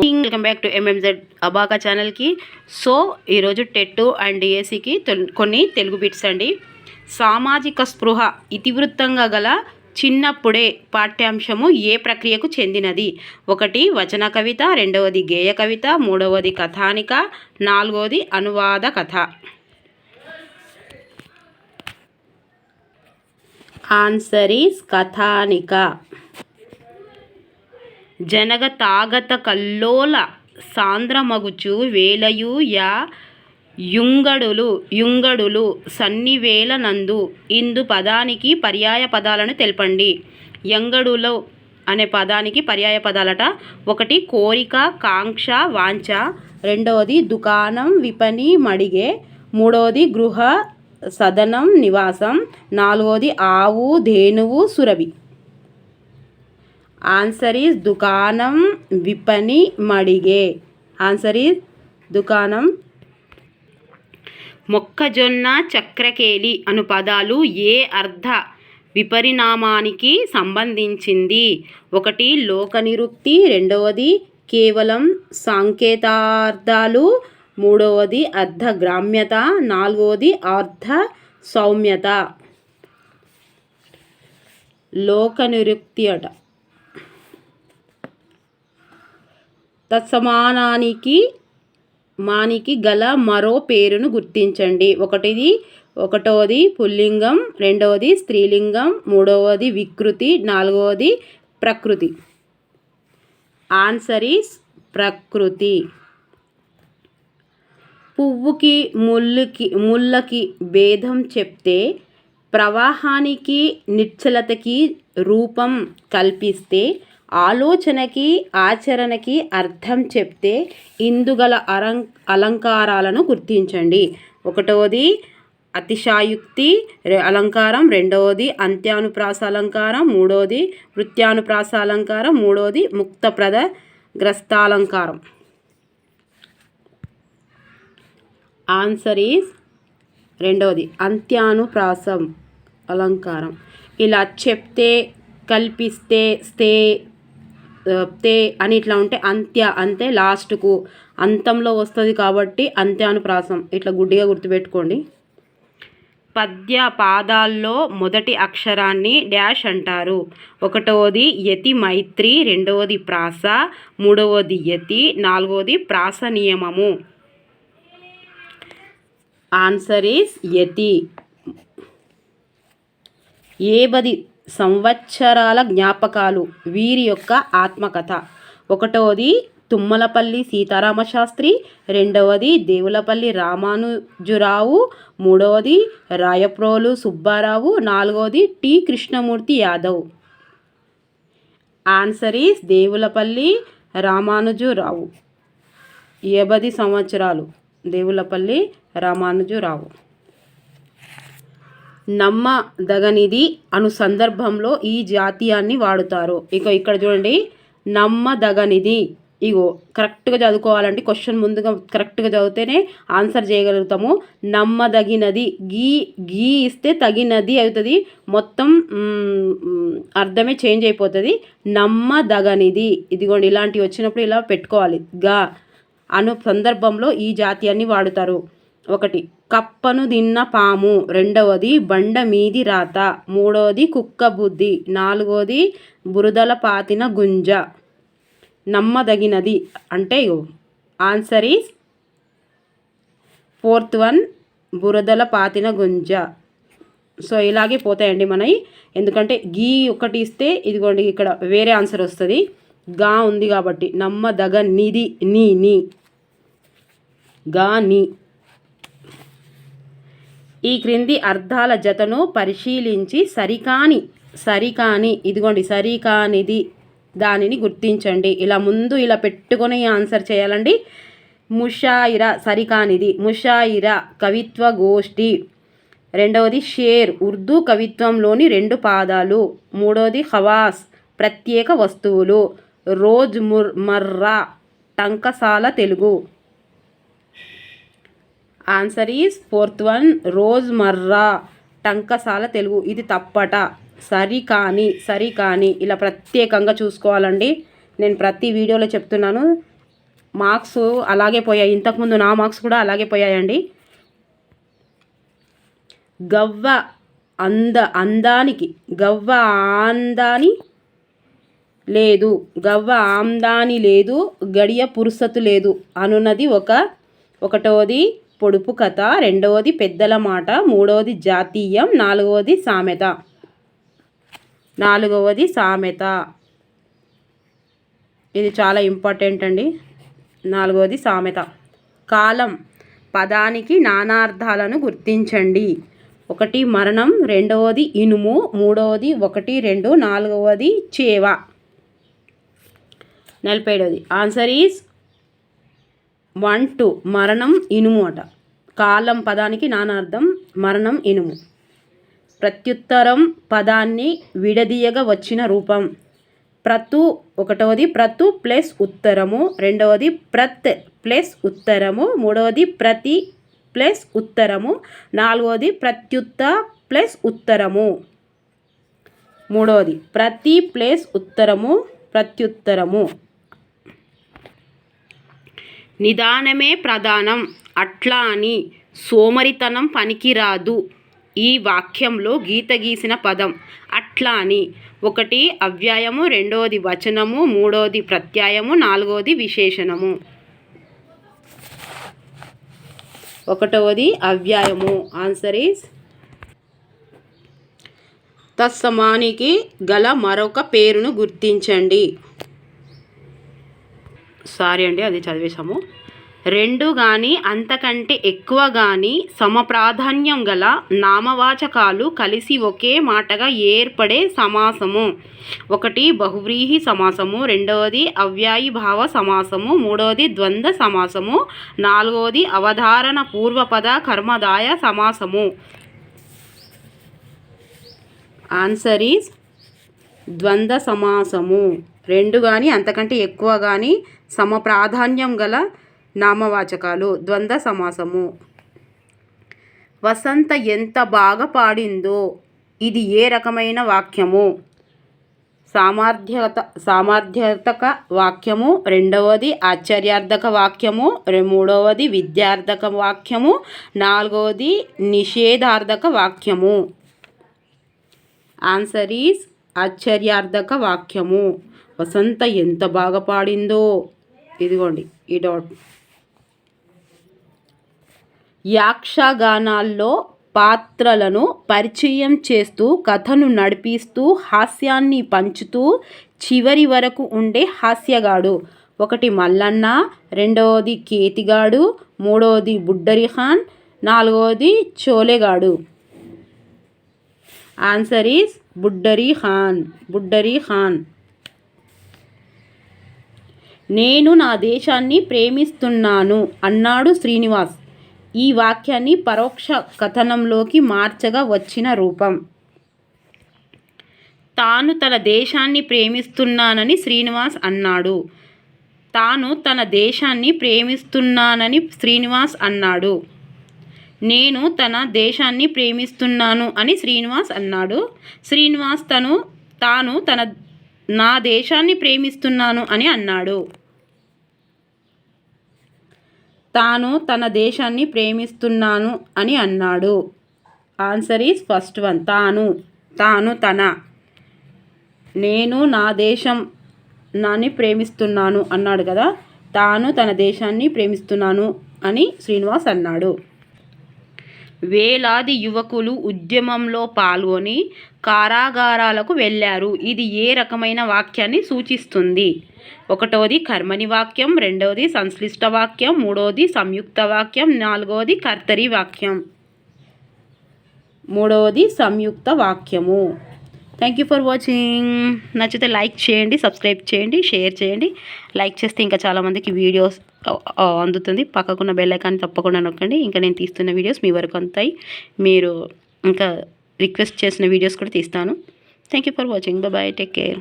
Welcome back to MMZ అబాకా ఛానల్కి so ఈరోజు టెట్ అండ్ డిఎస్సికి కొన్ని తెలుగు బిట్స్ అండి. సామాజిక స్పృహ ఇతివృత్తంగా గల చిన్నప్పుడే పాఠ్యాంశము ఏ ప్రక్రియకు చెందినది? ఒకటి వచన కవిత రెండవది గేయ కవిత మూడవది కథానిక నాలుగవది అనువాద కథ. Answer is Kathanika. జనగ తాగత కల్లోల సాంద్రమగుచు వేలయు యా యుంగడులు యుంగడులు సన్నివేల నందు ఇందు పదానికి పర్యాయ పదాలను తెలపండి. యంగడులో అనే పదానికి పర్యాయ పదాలట. ఒకటి కోరిక కాంక్ష వాంఛ. రెండవది దుకాణం విపణి మడిగే. మూడవది గృహ సదనం నివాసం. నాలుగవది ఆవు ధేనువు సురభి. ఆన్సర్ ఈజ్ దుకాణం విపణి మడిగే ఆన్సర్ ఈజ్ దుకాణం మొక్కజొన్న చక్రకేలి అను పదాలు ఏ అర్థ విపరిణామానికి సంబంధించింది? ఒకటి లోకనిరుక్తి రెండవది కేవలం సాంకేతార్థాలు. మూడవది అర్ధగ్రామ్యత నాలుగవది అర్ధ సౌమ్యత. లోకనిరుక్తి అట. తత్సమానానికి మానికి గల మరో పేరును గుర్తించండి. ఒకటిది ఒకటవది పుల్లింగం రెండవది స్త్రీలింగం మూడవది వికృతి నాలుగవది ప్రకృతి. ఆన్సర్ ఈస్ ప్రకృతి. పువ్వుకి ముళ్ళుకి ముళ్ళకి భేదం చెప్తే ప్రవాహానికి నిశ్చలతకి రూపం కల్పిస్తే ఆలోచనకి ఆచరణకి అర్థం చెప్తే ఇందుగల అరం అలంకారాలను గుర్తించండి. ఒకటవది అతిశాయుక్తి అలంకారం. రెండవది అంత్యానుప్రాస అలంకారం. మూడవది వృత్యానుప్రాస అలంకారం. మూడవది ముక్తప్రద గ్రస్తాలంకారం. ఆన్సర్ ఈజ్ రెండవది అంత్యానుప్రాసం అలంకారం. ఇలా చెప్తే కల్పిస్తే స్తే తే అని ఇట్లా ఉంటే అంత్య అంతే లాస్ట్కు అంతంలో వస్తుంది కాబట్టి అంత్యానుప్రాసం ఇట్లా గుడ్డిగా గుర్తుపెట్టుకోండి. పద్య పాదాల్లో మొదటి అక్షరాన్ని డ్యాష్ అంటారు. ఒకటవది యతి మైత్రి రెండవది ప్రాస మూడవది యతి నాలుగవది ప్రాస నియమము. ఆన్సర్ ఈస్ యతి. ఏబది సంవత్సరాల జ్ఞాపకాలు. వీరి యొక్క ఆత్మకథ. ఒకటవది తుమ్మలపల్లి సీతారామశాస్త్రి. రెండవది దేవులపల్లి రామానుజురావు. మూడవది రాయప్రోలు సుబ్బారావు. నాలుగవది T Krishnamurthy Yadav. Answer is Devulapalli Ramanujarao. ఎబది సంవత్సరాలు. దేవులపల్లి రామానుజురావు. నమ్మదగనిది అను సందర్భంలో ఈ జాతీయాన్ని వాడుతారు. ఇక ఇక్కడ చూడండి నమ్మదగనిది. ఇగో కరెక్ట్గా చదువుకోవాలంటే క్వశ్చన్ ముందుగా కరెక్ట్గా చదివితేనే ఆన్సర్ చేయగలుగుతాము. నమ్మదగినది గీ గీ ఇస్తే తగినది అవుతుంది. మొత్తం అర్థమే చేంజ్ అయిపోతుంది. నమ్మదగనిది. ఇదిగోండి ఇలాంటివి వచ్చినప్పుడు ఇలా పెట్టుకోవాలి. గా అను సందర్భంలో ఈ జాతీయాన్ని వాడుతారు. ఒకటి. కప్పను తిన్న పాము. రెండవది బండ మీది రాత. మూడవది కుక్క బుద్ధి. నాలుగవది బురదల పాతిన గుంజ. నమ్మదగినది. అంటే ఆన్సర్ ఈస్ ఫోర్త్ వన్ బురదల పాతిన గుంజ. సో ఇలాగే పోతాయండి మనవి ఎందుకంటే గీ ఒకటి ఇస్తే ఇదిగోండి ఇక్కడ వేరే ఆన్సర్ వస్తుంది. గా ఉంది కాబట్టి నమ్మదగ నిధి నీ నీ. గా నీ. ఈ క్రింది అర్థాల జతను పరిశీలించి సరికాని సరికాని ఇదిగోండి సరికానిది దానిని గుర్తించండి. ఇలా ముందు ఇలా పెట్టుకొని ఆన్సర్ చేయాలండి. ముషాయిర సరికానిది. ముషాయిర కవిత్వ గోష్ఠి. రెండవది షేర్. ఉర్దూ కవిత్వంలోని రెండు పాదాలు. మూడవది హవాస్ ప్రత్యేక వస్తువులు. రోజ్ ముర్ మర్రా Tankasala Telugu. Answer is fourth one rose మర్రా టంకసాల తెలుగు ఇది తప్పట. సరి కానీ సరి కానీ. ఇలా ప్రత్యేకంగా చూసుకోవాలండి. నేను ప్రతి వీడియోలో చెప్తున్నాను. మార్క్స్ అలాగే పోయాయి. ఇంతకుముందు నా మార్క్స్ కూడా అలాగే పోయాయండి. గవ్వ అంద అందానికి గవ్వ ఆందాని లేదు. గవ్వ ఆందాని లేదు. గడియ పురుసతు లేదు. అనున్నది ఒక ఒకటవది పొడుపు కథ రెండవది పెద్దల మాట మూడవది జాతీయం నాలుగవది సామెత. నాలుగవది సామెత. ఇది చాలా ఇంపార్టెంట్ అండి. నాలుగవది సామెత. కాలం. పదానికి నానార్థాలను గుర్తించండి. ఒకటి మరణం రెండవది ఇనుము మూడవది ఒకటి రెండు నాలుగవది చేవ. నలభై ఆన్సర్ ఈజ్ వన్ టూ మరణం ఇనుము అట. కాలం పదానికి నానార్థం మరణం ఇనుము. ప్రత్యుత్తరం పదాన్ని విడదీయగా వచ్చిన రూపం. ప్రతు ఒకటవది ప్రతు ప్లస్ ఉత్తరము రెండవది ప్రత్ ప్లస్ ఉత్తరము మూడవది ప్రతి ప్లస్ ఉత్తరము నాలుగవది ప్రత్యుత్త ప్లస్ ఉత్తరము. మూడవది ప్రతి ప్లస్ ఉత్తరము ప్రత్యుత్తరము. నిదానమే ప్రధానం. అట్లా అని సోమరితనం పనికిరాదు. ఈ వాక్యంలో గీత గీసిన పదం. అట్లా అని ఒకటి అవ్యాయము రెండవది వచనము మూడవది ప్రత్యయము నాలుగవది విశేషణము. ఒకటవది అవ్యాయము. ఆన్సర్ ఈస్ తత్సమానికి గల మరొక పేరును గుర్తించండి. సారీ అండి అది చదివేశాము. రెండు కానీ అంతకంటే ఎక్కువ కానీ సమప్రాధాన్యం గల నామవాచకాలు కలిసి ఒకే మాటగా ఏర్పడే సమాసము. ఒకటి బహువ్రీహి సమాసము రెండవది అవ్యాయి భావ సమాసము మూడవది ద్వంద్వ సమాసము నాలుగవది అవధారణ పూర్వపద కర్మదాయ సమాసము. ఆన్సర్ ఈజ్ ద్వంద్వ సమాసము. రెండు కానీ అంతకంటే ఎక్కువ కానీ సమ ప్రాధాన్యం గల నామవాచకాలు. ద్వంద్వ సమాసము. వసంత ఎంత బాగా పాడిందో ఇది ఏ రకమైన వాక్యము? సామర్థ్యత సామర్థ్యతక వాక్యము రెండవది ఆశ్చర్యార్థక వాక్యము మూడవది విద్యార్థక వాక్యము నాలుగవది నిషేధార్థక వాక్యము. ఆన్సర్ ఈజ్ ఆశ్చర్యార్థక వాక్యము. వసంత ఎంత బాగా పాడిందో. ఇదిగోండి ఈ డాట్. యాక్షగానాల్లో పాత్రలను పరిచయం చేస్తూ కథను నడిపిస్తూ హాస్యాన్ని పంచుతూ చివరి వరకు ఉండే హాస్యగాడు. ఒకటి మల్లన్న రెండవది కేతిగాడు మూడవది బుడ్డరిహాన్ నాలుగవది చోలేగాడు. Answer is Buddari Khan Buddari Khan. నేను నా దేశాన్ని ప్రేమిస్తున్నాను అన్నాడు శ్రీనివాస్. ఈ వాక్యాన్ని పరోక్ష కథనంలోకి మార్చగా వచ్చిన రూపం. తాను తన దేశాన్ని ప్రేమిస్తున్నానని శ్రీనివాస్ అన్నాడు. తాను తన దేశాన్ని ప్రేమిస్తున్నానని శ్రీనివాస్ అన్నాడు. నేను తన దేశాన్ని ప్రేమిస్తున్నాను అని శ్రీనివాస్ అన్నాడు. శ్రీనివాస్ తను తాను తన నా దేశాన్ని ప్రేమిస్తున్నాను అని అన్నాడు. తాను తన దేశాన్ని ప్రేమిస్తున్నాను అని అన్నాడు. Answer is first one. తాను తాను తన. నేను నా దేశం నాని ప్రేమిస్తున్నాను అన్నాడు కదా. తాను తన దేశాన్ని ప్రేమిస్తున్నాను అని శ్రీనివాస్ అన్నాడు. వేలాది యువకులు ఉద్యమంలో పాల్గొని కారాగారాలకు వెళ్ళారు. ఇది ఏ రకమైన వాక్యాన్ని సూచిస్తుంది? ఒకటవది కర్మని వాక్యం రెండవది సంశ్లిష్ట వాక్యం మూడవది సంయుక్త వాక్యం నాలుగవది కర్తరి వాక్యం. మూడవది సంయుక్త వాక్యము. థ్యాంక్ యూ ఫర్ వాచింగ్ నచ్చితే లైక్ చేయండి సబ్స్క్రైబ్ చేయండి షేర్ చేయండి. లైక్ చేస్తే ఇంకా చాలామందికి వీడియోస్ అందుతుంది. పక్కకున్న బెల్ ఐకాన్ తప్పకుండా నొక్కండి. ఇంకా నేను తీస్తున్న వీడియోస్ మీ వరకు అంతాయి మీరు ఇంకా రిక్వెస్ట్ చేసిన వీడియోస్ కూడా తీస్తాను. Thank you for watching bye take care